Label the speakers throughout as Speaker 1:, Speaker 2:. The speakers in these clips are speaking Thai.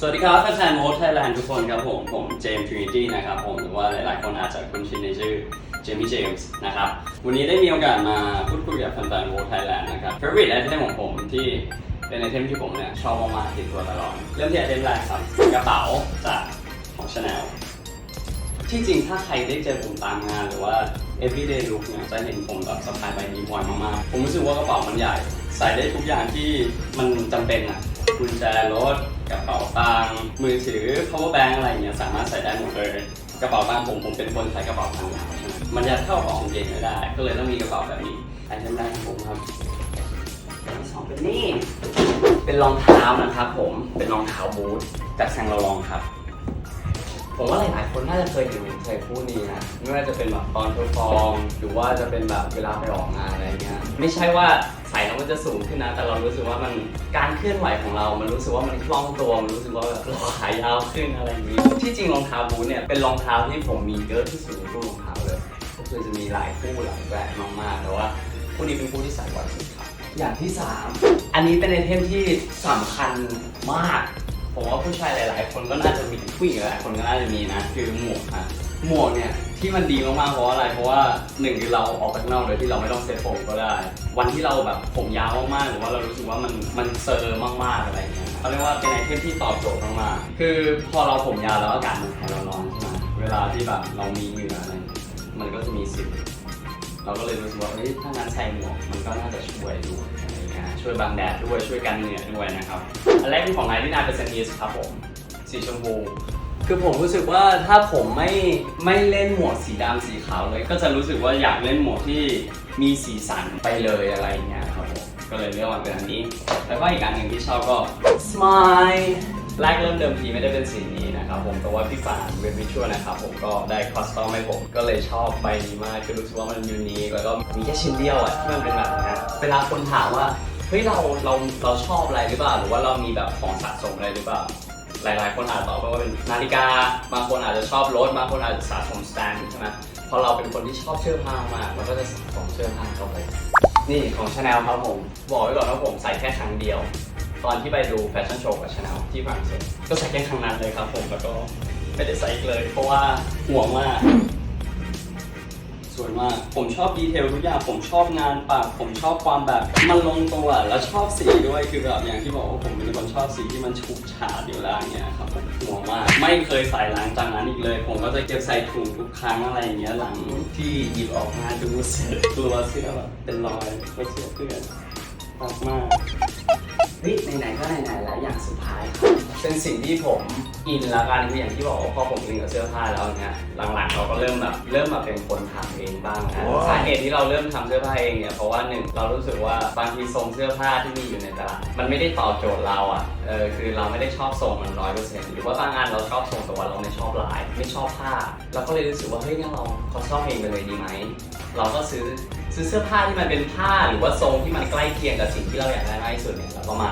Speaker 1: สวัสดีครับแฟนๆโมดไทยแลนด์ทุกคนครับผม ผมเจมส์ทรินิตี้นะครับผมหรือว่าหลายๆคนอาจจะคุ้นชินในชื่อเจมี่เจมส์นะครับ วันนี้ได้มีโอกาสมาพูดคุยกับแฟนๆโมดไทยแลนด์นะครับ favorite item ของผมที่เป็นไอเทมที่ผมเนี่ยชอบมากๆติดตัวตลอดเริ่มที่ไอเทมแรกครับกระเป๋าจากของ Chanel ที่จริงถ้าใครได้เจอผมตามงานหรือว่า everyday look เนี่ยจะเห็นผมแบบสะพายใบนี้บ่อยมากๆ ผมรู้สึกว่ากระเป๋ามันใหญ่ ใส่ได้ทุกอย่างที่มันจำเป็นอะ กุญแจรถกระเป๋าตังค์มือถือ power bank อะไรอย่างเงี้ยสามารถใส่ได้หมดเลยกระเป๋าตังค์ผมผมเป็นคนใช้กระเป๋าตังค์ยาวมันยัดเข้ากระเป๋ากางเกงไม่ได้ ก็เลยต้องมีกระเป๋าแบบนี้ไอเทมแรกของผมครับอันที่สองเป็นนี่เป็นรองเท้านะครับผมเป็นรองเท้าบูทจากแซงโลลองครับ ผมว่าหลายๆคนน่าจะเคยเห็นผมใส่คู่นี้นะไม่ว่าจะเป็นแบบตอนเพอร์ฟอร์มหรือว่าจะเป็นแบบเวลาไปออกงานอะไรเงี้ยไม่ใช่ว่าใส่แล้วมันจะสูงขึ้นนะ แต่เรารู้สึกว่ามันการเคลื่อนไหวของเรา มันรู้สึกว่ามันคล่องตัว มันรู้สึกว่าแบบเราขายาวขึ้นอะไรอย่างนี้ ที่จริงรองเท้าบูทเนี่ยเป็นรองเท้าที่ผมมีเยอะที่สุดในตู้รองเท้าเลย ก็คือจะมีหลายคู่หลายแบบมากๆแต่ว่าคู่นี้เป็นคู่ที่ใส่บ่อยสุดครับอย่างที่สามอันนี้เป็นไอเทมที่สำคัญมาก ผมว่าผู้ชายหลาย ๆ คนก็น่าจะมีผู้หญิงหลายคนก็น่าจะมีนะคือหมวกฮะหมวกเนี่ยที่มันดีมากๆเพราะอะไรเพราะว่าหนึ่งคือเราออกไปข้างนอกโดยที่เราไม่ต้องเซฟผมก็ได้ วันที่เราแบบผมยาวมากๆหรือว่าเรารู้สึกว่ามันมันเซอร์มากๆอะไรอย่างเงี้ยเขาเรียกว่าเป็นไอเทมที่ตอบโจทย์มากๆคือพอเราผมยาวแล้วอากาศมันแผ่เราร้อนใช่ไหมเวลาที่แบบเรามีเหงื่ออะไรมันก็จะมีสิวเราก็เลยรู้สึกว่าเฮ้ยถ้างั้นใส่หมวกมันก็น่าจะช่วยด้วย อะช่วยบังแดดด้วยช่วยกันเหงื่อด้วยนะครับ อันแรกเป็นของ99% East ครับผม สีชมพู คือผมรู้สึกว่าถ้าผมไม่ไม่เล่นหมวกสีดำสีขาวเลย ก็จะรู้สึกว่าอยากเล่นหมวกที่มีสีสันไปเลยอะไรอย่างเงี้ยครับผมก็เลยเลือกมาเป็นอันนี้ แล้วก็อีกอันหนึ่งที่ชอบก็ Smile แรกเริ่มเดิมทีไม่ได้เป็นสีนี้นะครับผมแต่ว่าพี่ฝานเว็บวิชวลนะครับผมก็ได้คอสตอมให้ผมก็เลยชอบใบนี้มากคือรู้สึกว่ามันยูนิคแล้วก็มีแค่ชิ้นเดียวอะที่มันเป็นแบบนี้เวลาคนถามว่าเฮ้ยเราเราเราชอบอะไรหรือเปล่า หรือว่าเรามีแบบของสะสมอะไรหรือเปล่าหลาย ๆ คนอาจตอบว่าเป็นนาฬิกา บางคนอาจจะชอบรถ บางคนอาจจะสะสมสแตนด์ใช่ไหมพอเราเป็นคนที่ชอบเสื้อผ้ามากเราก็จะสะสมเสื้อผ้าเข้าไป นี่ของชาแนลครับผม บอกไว้ก่อนว่าผมใส่แค่ครั้งเดียว ตอนที่ไปดูแฟชั่นโชว์กับชาแนลที่ฝรั่งเศสก็ใส่แค่ครั้งนั้นเลยครับผมแล้วก็ไม่ได้ใส่อีกเลย เพราะว่าห่วงมากสวยมาก ผมชอบดีเทลทุกอย่าง ผมชอบงานปาก ผมชอบความแบบมันลงตัวแล้วชอบสีด้วย คือแบบอย่างที่บอกว่าผมเป็นคนชอบสีที่มันฉูดฉาดอยู่แล้วอย่างเงี้ยครับผมห่วงมาก ไม่เคยใส่หลังจากนั้นอีกเลย ผมก็จะเก็บใส่ถุงทุกครั้งอะไรอย่างเงี้ยหลังที่หยิบออกมาดูเสร็จกลัวเสื้อแบบเป็นรอยกลัวเสื้อเปื้อนรักมาก เฮ้ยไหนๆก็ไหนๆแล้วอย่างสุดท้ายครับเป็นสิ่งที่ผมอินแล้วกันคืออย่างที่บอกว่าพอผมอินกับเสื้อผ้าแล้วเนี่ยหลังๆเราก็เริ่มแบบเริ่มมาเป็นคนทำเองบ้างนะสาเหตุที่เราเริ่มทำเสื้อผ้าเองเนี่ยเพราะว่าหนึ่งเรารู้สึกว่าบางทีทรงเสื้อผ้าที่มีอยู่ในตลาดมันไม่ได้ตอบโจทย์เราอะเออคือเราไม่ได้ชอบทรงมันร้อยเปอร์เซ็นต์หรือว่าบางงานเราชอบทรงแต่ว่าเราไม่ชอบลายไม่ชอบผ้าเราก็เลยรู้สึกว่าเฮ้ยงั้นเราเขาชอบเองไปเลยดีไหม เราก็ซื้อ ซื้อเสื้อผ้าที่มันเป็นผ้าหรือว่าทรงที่มันใกล้เคียงกับสิ่งที่เราอยากได้มากที่สุดเนี่ยเราก็มา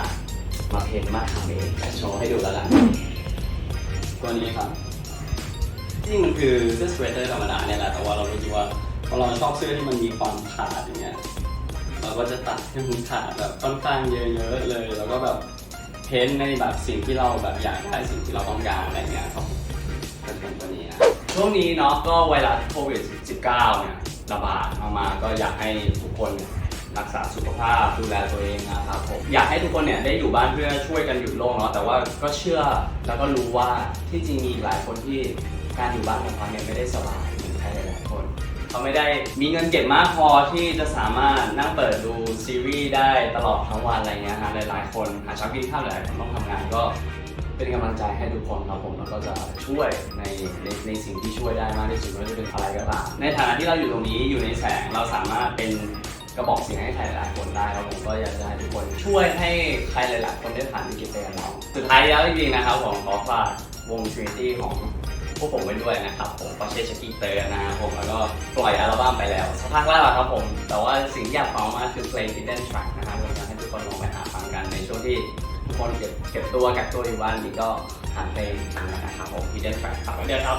Speaker 1: มาเพ้นท์มาทำเองแต่โชว์ให้ดูแล้วกันตัวนี้ครับจริงมันคือเสื้อสเวตเตอร์ธรรมดาเนี่ยแหละแต่ว่าเรารู้สึกว่าพอเราชอบเสื้อที่มันมีความขาดอย่างเงี้ยเราก็จะตัดให้มันขาดแบบค่อนข้างเยอะๆเลย แล้วก็แบบเพ้นท์ในแบบสิ่งที่เราแบบอยากได้สิ่งที่เราต้องการอะไรเงี้ยครับเป็นตัวนี้นะช่วงนี้เนาะก็ไวรัสโควิด -19 เนี่ย ระบาดมาๆก็อยากให้ทุกคนรักษาสุขภาพดูแลตัวเองนะครับผมอยากให้ทุกคนเนี่ยได้อยู่บ้านเพื่อช่วยกันหยุดโรคเนาะแต่ว่าก็เชื่อแล้วก็รู้ว่าที่จริงมีหลายคนที่การอยู่บ้านของเขาเนี่ยไม่ได้สบายเหมือนใครหลายๆคนเขาไม่ได้มีเงินเก็บมากพอที่จะสามารถนั่งเปิดดูซีรีส์ได้ตลอดทั้งวันอะไรเงี้ยฮะหลายๆคนหาเช้ากินข้าวหลายๆคนต้องทำงานก็ เป็นกำลังใจให้ทุกคนครับผมแล้วก็จะช่วยในในในสิ่งที่ช่วยได้มากที่สุดไม่ว่าจะเป็นอะไรก็ตามในฐานะที่เราอยู่ตรงนี้อยู่ในแสงเราสามารถเป็นกระบอกเสียงให้ใครหลายๆคนได้ครับผมก็อยากจะให้ทุกคนช่วยให้ใครหลายๆคนได้ผ่านวิกฤตไปกับเราสุดท้ายแล้วจริงๆนะครับผมขอฝากวง Trinity ของพวกผมไว้ด้วยนะครับผมก็เชชกีเตอร์นะครับผมแล้วก็ปล่อยอัลบั้มไปแล้วสักพักแล้วครับผม แต่ว่าสิ่งที่อยากฟังมากคือเพลง Hidden Track นะครับผมอยากให้ทุกคนลองไปหาฟังกันในช่วงที่ คนเก็บเก็บตัวกักตัวอยู่บ้านนี้ก็หาเพลงฟังนะครับผมที่เดนแฟร์ครับ เดี๋ยวครับ